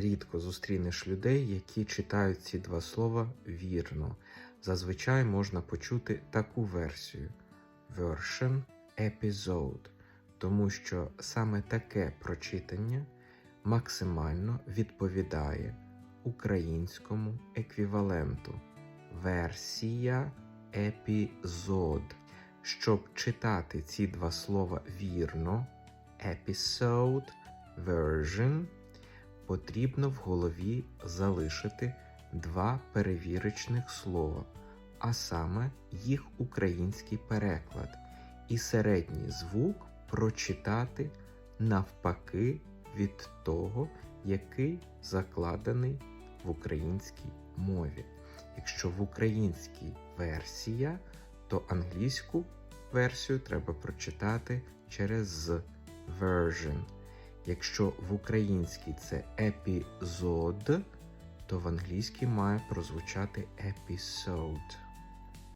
рідко зустрінеш людей, які читають ці два слова вірно. Зазвичай можна почути таку версію version episode, тому що саме таке прочитання максимально відповідає українському еквіваленту версія епізод. Щоб читати ці два слова вірно, episode, version, потрібно в голові залишити два перевірочних слова, а саме їх український переклад, і середній звук прочитати навпаки від того, який закладений в українській мові. Якщо в українській версія, то англійську версію треба прочитати через version. Якщо в українській це епізод, то в англійській має прозвучати episode.